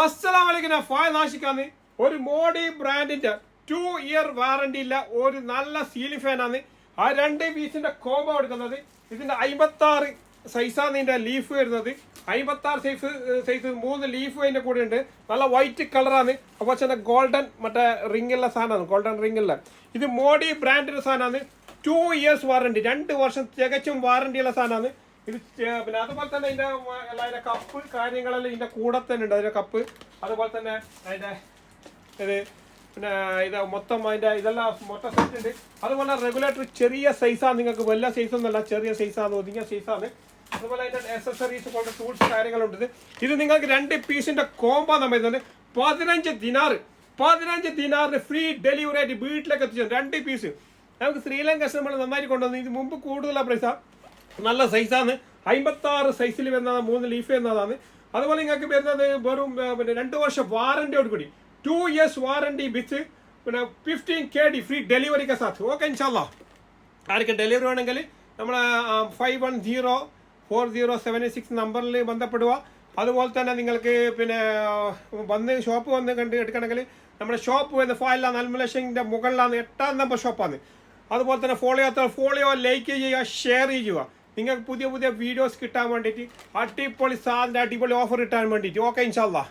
അസ്സലാം വലൈക്കും ഫായ് നാഷിക്കാന്ന് ഒരു മോഡി ബ്രാൻഡിന്റെ ടു ഇയർ വാറണ്ടി ഇല്ല. ഒരു നല്ല സീലിംഗ് ഫാനാണ് ആ രണ്ട് പീസിന്റെ കോംബോ എടുക്കുന്നത്. ഇതിന്റെ അമ്പത്തി ആറ് സൈസാണ് ഇതിന്റെ ലീഫ് വരുന്നത്. അമ്പത്തി ആറ് സൈസ് സൈസ് മൂന്ന് ലീഫ് അതിന്റെ കൂടെ ഉണ്ട്. നല്ല വൈറ്റ് കളറാണ് അപ്പോൾ തന്നെ ഗോൾഡൻ മറ്റേ റിങ്ങുള്ള സാധനമാണ്. ഗോൾഡൻ റിങ്ങുള്ള ഇത് മോഡി ബ്രാൻഡിന്റെ സാധനമാണ്. ടു ഇയേഴ്സ് വാറണ്ടി രണ്ട് വർഷം തികച്ചും വാറണ്ടിയുള്ള സാധനമാണ്. ഇത് പിന്നെ അതുപോലെ തന്നെ ഇതിന്റെ അതിന്റെ കപ്പ് കാര്യങ്ങളെല്ലാം ഇതിന്റെ കൂടെ തന്നെ ഉണ്ട്. അതിന്റെ കപ്പ് അതുപോലെ തന്നെ അതിന്റെ ഇത് പിന്നെ ഇത് മൊത്തം അതിന്റെ ഇതെല്ലാം മൊത്തം സെറ്റ് ഉണ്ട്. അതുപോലെ റെഗുലേറ്റർ ചെറിയ സൈസാണ് നിങ്ങൾക്ക് വലിയ ഒന്നല്ല ചെറിയ സൈസാണ് ഒതുങ്ങിയ സൈസാണ് അതുപോലെ അതിന്റെ അക്സസറീസ് പോലത്തെ ടൂൾസ് കാര്യങ്ങളുണ്ട്. ഇത്. നിങ്ങൾക്ക് രണ്ട് പീസിന്റെ കോമ്പോ നമ്മൾ ഇതുണ്ട് പതിനഞ്ച് ദിനാറ് പതിനഞ്ച് ദിനാറിന് ഫ്രീ ഡെലിവറി ആയിട്ട് വീട്ടിലേക്ക് എത്തിച്ചു രണ്ട് പീസ് നമുക്ക് ശ്രീലങ്ക നമ്മൾ നന്നായിട്ട് കൊണ്ടുവന്നു. ഇത് മുമ്പ് കൂടുതലാണ് പ്രൈസാണ് നല്ല സൈസാണ് അമ്പത്തി ആറ് സൈസിൽ വരുന്നതാണ് മൂന്ന് ലീഫ് എന്നതാണ്. അതുപോലെ നിങ്ങൾക്ക് വരുന്നത് വെറും പിന്നെ രണ്ട് വർഷം വാറണ്ടിയോട് കൂടി. ടു ഇയേഴ്സ് വാറന്റി വിത്ത് പിന്നെ ഫിഫ്റ്റീൻ കെ ഡി ഫ്രീ ഡെലിവറിക്ക് സാത്ത് ഓക്കെ ഇൻഷാല്ലോ ആർക്ക് ഡെലിവറി വേണമെങ്കിൽ നമ്മൾ five one zero four zero seven six നമ്പറിൽ ബന്ധപ്പെടുക. അതുപോലെ തന്നെ നിങ്ങൾക്ക് പിന്നെ വന്ന് ഷോപ്പ് വന്ന് കണ്ട് എടുക്കണമെങ്കിൽ നമ്മുടെ ഷോപ്പ് വന്ന് ഫയല നൽമലക്ഷന്റെ മുകളിലാണ്. എട്ടാം നമ്പർ ഷോപ്പാണ് അതുപോലെ തന്നെ ഫോളോ ഫോളോ ലൈക്ക് ചെയ്യുക ഷെയർ ചെയ്യുക. നിങ്ങൾക്ക് പുതിയ പുതിയ വീഡിയോസ് കിട്ടാൻ വേണ്ടിയിട്ട് അടിപൊളി സാധനം അടിപൊളി ഓഫർ കിട്ടാൻ വേണ്ടിയിട്ട്. ഓക്കെ ഇൻഷാല്ലാ